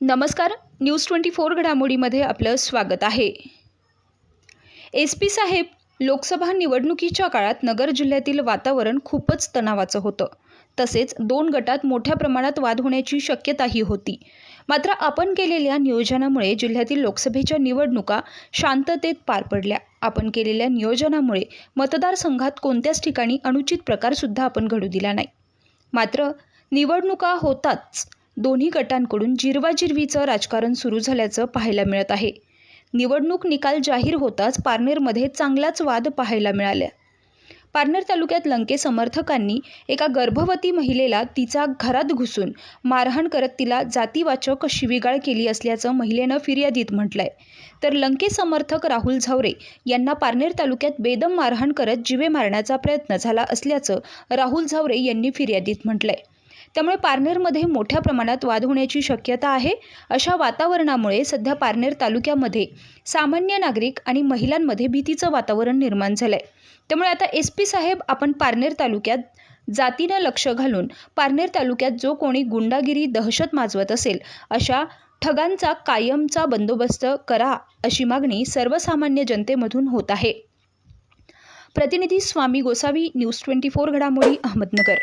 नमस्कार news twenty four घडामोडीमध्ये आपलं स्वागत आहे. एस पी साहेब लोकसभा निवडणुकीच्या काळात नगर जिल्ह्यातील वातावरण खूपच तणावाचं होतं. तसेच दोन गटात मोठ्या प्रमाणात वाद होण्याची शक्यताही होती. मात्र आपण केलेल्या नियोजनामुळे जिल्ह्यातील लोकसभेच्या निवडणुका शांततेत पार पडल्या. आपण केलेल्या नियोजनामुळे मतदारसंघात कोणत्याच ठिकाणी अनुचित प्रकारसुद्धा आपण घडू दिला नाही. मात्र निवडणुका होताच दोन्ही गटांकडून जिरवाजिरवीचं राजकारण सुरू झाल्याचं पाहायला मिळत आहे. निवडणूक निकाल जाहीर होताच पारनेरमध्ये चांगलाच वाद पाहायला मिळाला. पारनेर तालुक्यात लंके समर्थकांनी एका गर्भवती महिलेला तिचा घरात घुसून मारहाण करत तिला जातीवाचक शिवीगाळ केली असल्याचं महिलेनं फिर्यादीत म्हटलंय. तर लंके समर्थक राहुल झावरे यांना पारनेर तालुक्यात बेदम मारहाण करत जिवे मारण्याचा प्रयत्न झाला असल्याचं राहुल झावरे यांनी फिर्यादीत म्हटलंय. त्यामुळे पारनेरमध्ये मोठ्या प्रमाणात वाद होण्याची शक्यता आहे. अशा वातावरणामुळे सध्या पारनेर तालुक्यामध्ये सामान्य नागरिक आणि महिलांमध्ये भीतीचं वातावरण निर्माण झालंय. त्यामुळे आता एस पी साहेब आपण पारनेर तालुक्यात जातीनं लक्ष घालून पारनेर तालुक्यात जो कोणी गुंडागिरी दहशत माजवत असेल अशा ठगांचा कायमचा बंदोबस्त करा अशी मागणी सर्वसामान्य जनतेमधून होत आहे. प्रतिनिधी Swami Gosavi news twenty four घडामोडी अहमदनगर.